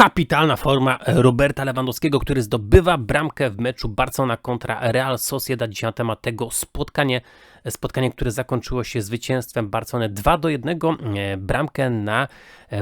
Kapitalna forma Roberta Lewandowskiego, który zdobywa bramkę w meczu Barcelona kontra Real Sociedad. Dzisiaj na temat tego spotkanie, spotkanie, które zakończyło się zwycięstwem Barcelony 2 do 1. E, bramkę na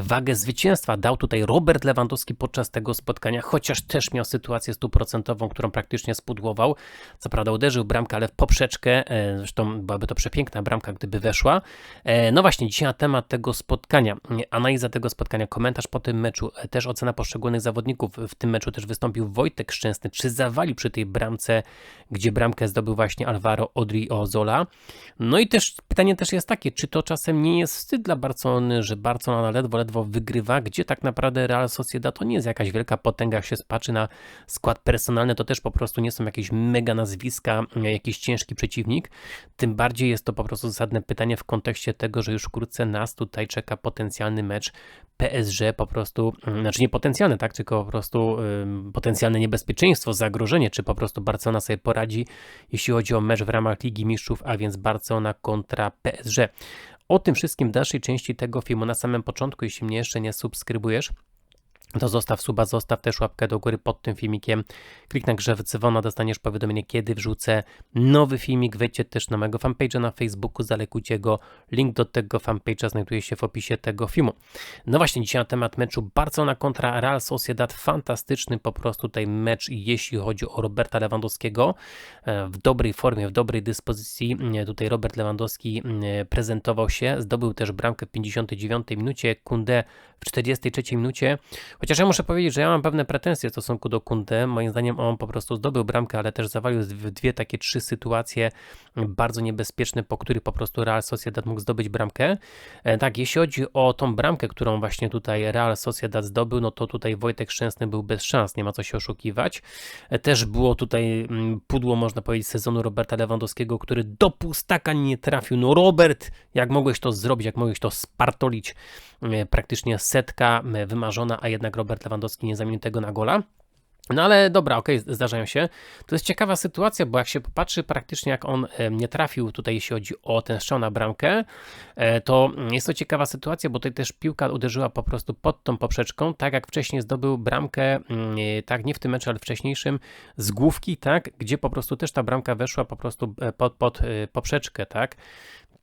wagę zwycięstwa dał tutaj Robert Lewandowski podczas tego spotkania, chociaż też miał sytuację stuprocentową, którą praktycznie spudłował. Co prawda uderzył bramkę, ale w poprzeczkę, e, zresztą byłaby to przepiękna bramka, gdyby weszła. E, no właśnie, dzisiaj na temat tego spotkania, analiza tego spotkania, komentarz po tym meczu, też ocena ocena poszczególnych zawodników. W tym meczu też wystąpił Wojtek Szczęsny. Czy zawali przy tej bramce, gdzie bramkę zdobył właśnie Alvaro Odriozola? No i też pytanie też jest takie, czy to czasem nie jest wstyd dla Barcelony, że Barcelona ledwo, ledwo wygrywa, gdzie tak naprawdę Real Sociedad to nie jest jakaś wielka potęga, jak się spatrzy na skład personalny, to też po prostu nie są jakieś mega nazwiska, jakiś ciężki przeciwnik. Tym bardziej jest to po prostu zasadne pytanie w kontekście tego, że już wkrótce nas tutaj czeka potencjalny mecz PSG, po prostu, znaczy nie potencjalne, tak, tylko po prostu potencjalne niebezpieczeństwo, zagrożenie, czy po prostu Barcelona sobie poradzi, jeśli chodzi o mecz w ramach Ligi Mistrzów, a więc Barcelona kontra PSG. O tym wszystkim w dalszej części tego filmu na samym początku, jeśli mnie jeszcze nie subskrybujesz, to zostaw suba, zostaw też łapkę do góry pod tym filmikiem. Klik na grze dzwona, dostaniesz powiadomienie, kiedy wrzucę nowy filmik. Wejdźcie też na mojego fanpage'a na Facebooku, zalekujcie go. Link do tego fanpage'a znajduje się w opisie tego filmu. No właśnie, dzisiaj na temat meczu Barcelona kontra Real Sociedad. Fantastyczny po prostu tutaj mecz, jeśli chodzi o Roberta Lewandowskiego. E, w dobrej formie, w dobrej dyspozycji. E, tutaj Robert Lewandowski e, prezentował się, zdobył też bramkę w 59 minucie, Kunde w 43 minucie. Chociaż ja muszę powiedzieć, że ja mam pewne pretensje w stosunku do Kunde. Moim zdaniem on po prostu zdobył bramkę, ale też zawalił dwie takie trzy sytuacje bardzo niebezpieczne, po których po prostu Real Sociedad mógł zdobyć bramkę. E, tak, jeśli chodzi o tą bramkę, którą właśnie tutaj Real Sociedad zdobył, no to tutaj Wojtek Szczęsny był bez szans, nie ma co się oszukiwać. E, też było tutaj mm, pudło, można powiedzieć, sezonu Roberta Lewandowskiego, który do pustaka nie trafił. No Robert, jak mogłeś to zrobić, jak mogłeś to spartolić, e, praktycznie setka wymarzona, a jednak jednak Robert Lewandowski nie zamienił tego na gola. No ale dobra, okej, okay, zdarzają się. To jest ciekawa sytuacja, bo jak się popatrzy praktycznie jak on nie trafił tutaj, jeśli chodzi o ten strzał na bramkę, e, to jest to ciekawa sytuacja, bo tutaj też piłka uderzyła po prostu pod tą poprzeczką, tak jak wcześniej zdobył bramkę, mm, tak nie w tym meczu, ale wcześniejszym, z główki, tak, gdzie po prostu też ta bramka weszła po prostu e, pod, pod e, poprzeczkę, tak.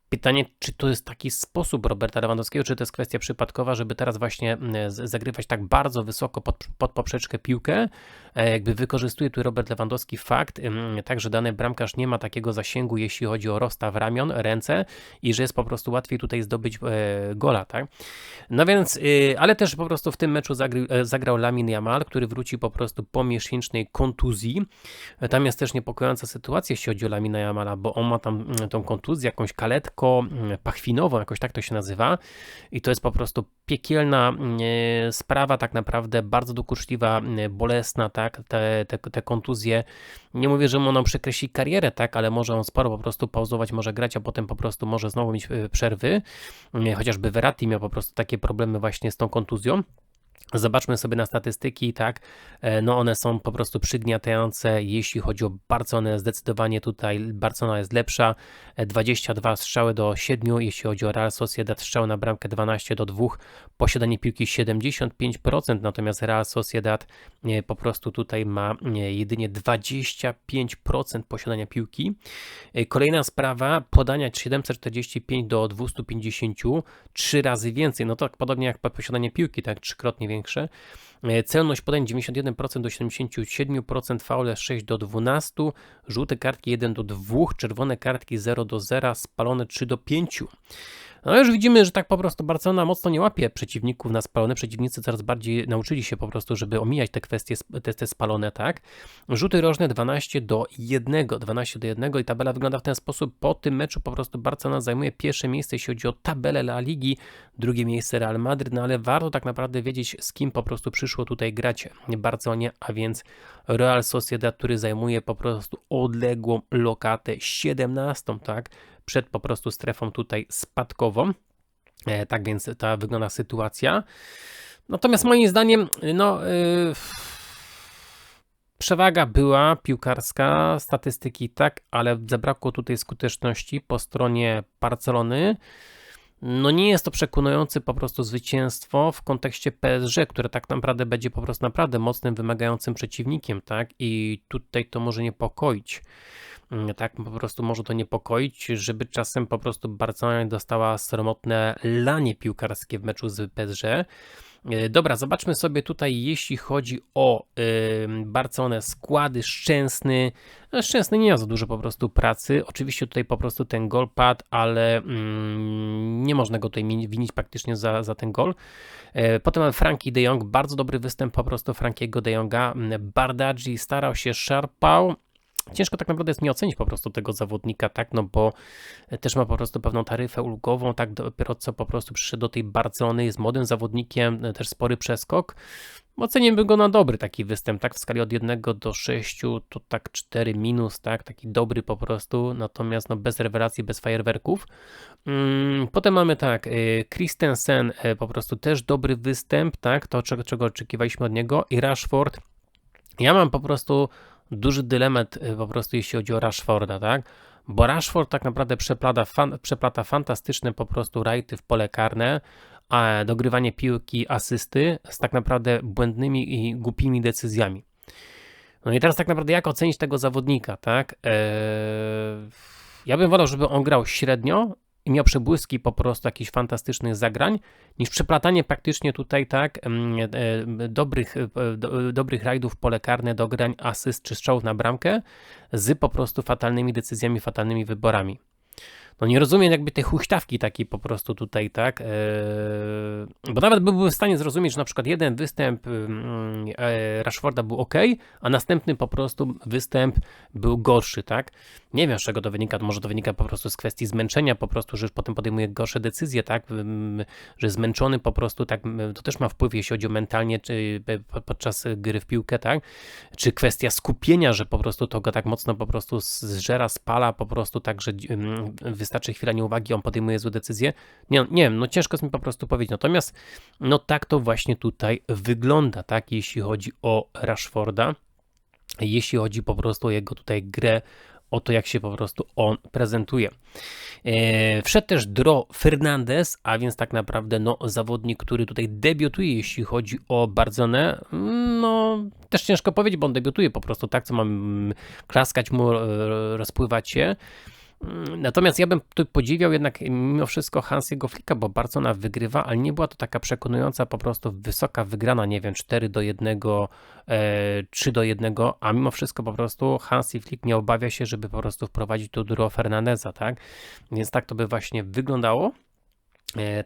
Pytanie, czy to jest taki sposób Roberta Lewandowskiego, czy to jest kwestia przypadkowa, żeby teraz właśnie mm, zagrywać tak bardzo wysoko pod, pod poprzeczkę piłkę, e, jakby wykorzystuje tu Robert Lewandowski fakt, mm, tak, że dany bramkarz nie ma takiego zasięgu, jeśli chodzi o rozstaw ramion, ręce i że jest po prostu łatwiej tutaj zdobyć e, gola, tak? No więc, y, ale też po prostu w tym meczu zagry, e, zagrał Lamin Jamal, który wróci po prostu po miesięcznej kontuzji. Tam jest też niepokojąca sytuacja, jeśli chodzi o Lamina Jamala, bo on ma tam mm, tą kontuzję, jakąś kaletkę, lekko jakoś tak to się nazywa. I to jest po prostu piekielna mm, e, sprawa, tak naprawdę bardzo dokuczliwa, mm, bolesna, tak, te, te, te kontuzje. Nie mówię, że ono przekreśli karierę, tak, ale może on sporo po prostu pauzować, może grać, a potem po prostu może znowu mieć e, przerwy. Mm, chociażby Verratti miał po prostu takie problemy właśnie z tą kontuzją. Zobaczmy sobie na statystyki, tak, e, no one są po prostu przygniatające, jeśli chodzi o Barcelonę, zdecydowanie tutaj Barcelona jest lepsza, 22 e, strzały do 7, jeśli chodzi o Real Sociedad, strzały na bramkę 12 do 2, posiadanie piłki 75%, natomiast Real Sociedad e, po prostu tutaj ma jedynie 25% posiadania piłki. Kolejna sprawa, podania 745 do 250, trzy razy więcej, no to podobnie jak posiadanie piłki, tak, trzykrotnie więcej większe. E, celność podań 91% do 77%, faule 6 do 12, żółte kartki 1 do 2, czerwone kartki 0 do 0, spalone 3 do 5. No już widzimy, że tak po prostu Barcelona mocno nie łapie przeciwników na spalone. Przeciwnicy coraz bardziej nauczyli się po prostu, żeby omijać te kwestie, te, te spalone, tak? Rzuty rożne 12 do 1, 12 do 1 i tabela wygląda w ten sposób. Po tym meczu po prostu Barcelona zajmuje pierwsze miejsce, jeśli chodzi o tabelę La Ligi, drugie miejsce Real Madrid, no ale warto tak naprawdę wiedzieć, z kim po prostu przyszło tutaj grać Barcelonie, a więc Real Sociedad, który zajmuje po prostu odległą lokatę 17, tak? przed po prostu strefą tutaj spadkową. E, tak więc ta wygląda sytuacja. Natomiast moim zdaniem, no. Yy, przewaga była piłkarska, statystyki tak, ale zabrakło tutaj skuteczności po stronie Barcelony. No nie jest to przekonujące po prostu zwycięstwo w kontekście PSG, które tak naprawdę będzie po prostu naprawdę mocnym, wymagającym przeciwnikiem, tak? I tutaj to może niepokoić. Mm, Tak, po prostu może to niepokoić, żeby czasem po prostu Barcelona dostała sromotne lanie piłkarskie w meczu z PSG. E, Dobra, zobaczmy sobie tutaj, jeśli chodzi o Barcelonę, składy Szczęsny. No, Szczęsny nie miał za dużo po prostu pracy. Oczywiście tutaj po prostu ten gol padł, ale mm, nie można go tutaj winić praktycznie za, za ten gol. E, Potem mamy Frankie de Jong, bardzo dobry występ po prostu Frankiego de Jonga. Bardaggi starał się, szarpał. Ciężko tak naprawdę jest mi ocenić po prostu tego zawodnika, tak, no bo też ma po prostu pewną taryfę ulgową, tak, dopiero co po prostu przyszedł do tej Barcelony, jest młodym zawodnikiem, e, też spory przeskok. Oceniłbym go na dobry taki występ, tak, w skali od 1 do 6 to tak 4 minus, tak, taki dobry po prostu, natomiast no bez rewelacji, bez fajerwerków. Mm, Potem mamy tak, y, Christensen po prostu też dobry występ, tak, to czego, czego oczekiwaliśmy od niego i Rashford. Ja mam po prostu duży dylemat y, po prostu jeśli chodzi o Rashforda, tak? Bo Rashford tak naprawdę przeplata, fan, przeplata fantastyczne po prostu rajty w pole karne, a dogrywanie piłki, asysty z tak naprawdę błędnymi i głupimi decyzjami. No i teraz tak naprawdę jak ocenić tego zawodnika, tak? Eee, ja bym wolał, żeby on grał średnio i miał przebłyski po prostu jakichś fantastycznych zagrań, niż przeplatanie praktycznie tutaj, tak, em, e, dobrych, e, do, dobrych rajdów pole karne, dograń, asyst czy strzałów na bramkę z po prostu fatalnymi decyzjami, fatalnymi wyborami. No nie rozumiem jakby tej huśtawki takiej po prostu tutaj, tak, e, bo nawet byłbym w stanie zrozumieć, że na przykład jeden występ mm, e, Rashforda był ok, a następny po prostu występ był gorszy, tak. Nie wiem z czego to wynika, może to wynika po prostu z kwestii zmęczenia, po prostu, że potem podejmuje gorsze decyzje, tak, że zmęczony po prostu, tak, to też ma wpływ, jeśli chodzi o mentalnie, czy po- podczas gry w piłkę, tak, czy kwestia skupienia, że po prostu to go tak mocno po prostu zżera, spala po prostu tak, że wystarczy chwila nieuwagi, on podejmuje złe decyzje. Nie, nie wiem, no ciężko jest mi po prostu powiedzieć. Natomiast no tak to właśnie tutaj wygląda, tak, jeśli chodzi o Rashforda, jeśli chodzi po prostu o jego tutaj grę, o to, jak się po prostu on prezentuje. E, wszedł też Dro Fernandez, a więc tak naprawdę no, zawodnik, który tutaj debiutuje, jeśli chodzi o Barcelonę. No, też ciężko powiedzieć, bo on debiutuje po prostu tak, co mam klaskać mu, e, rozpływać się. Mm, Natomiast ja bym tu podziwiał jednak mimo wszystko Hansiego Flicka, bo Barcelona wygrywa, ale nie była to taka przekonująca po prostu wysoka wygrana, nie wiem, 4 do 1, e, 3 do 1, a mimo wszystko po prostu Hansi Flick nie obawia się, żeby po prostu wprowadzić tu Duro Fernandeza, tak? Więc tak to by właśnie wyglądało.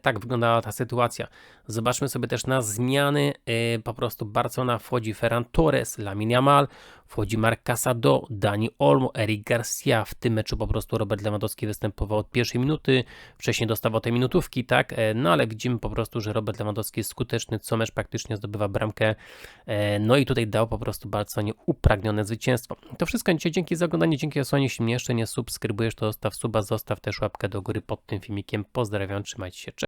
Tak wyglądała ta sytuacja. Zobaczmy sobie też na zmiany. E, Po prostu Barcelona wchodzi Ferran Torres, Lamine Yamal, wchodzi Marc Casado, Dani Olmo, Eric Garcia. W tym meczu po prostu Robert Lewandowski występował od pierwszej minuty. Wcześniej dostawał te minutówki, tak? E, No ale widzimy po prostu, że Robert Lewandowski jest skuteczny. Co mecz praktycznie zdobywa bramkę. E, No i tutaj dał po prostu Barcelonie upragnione zwycięstwo. To wszystko dzisiaj. Dzięki za oglądanie, dzięki za słuchanie. Jeśli mnie jeszcze nie subskrybujesz, to zostaw suba, zostaw też łapkę do góry pod tym filmikiem. Pozdrawiam, trzymajcie się. Cześć.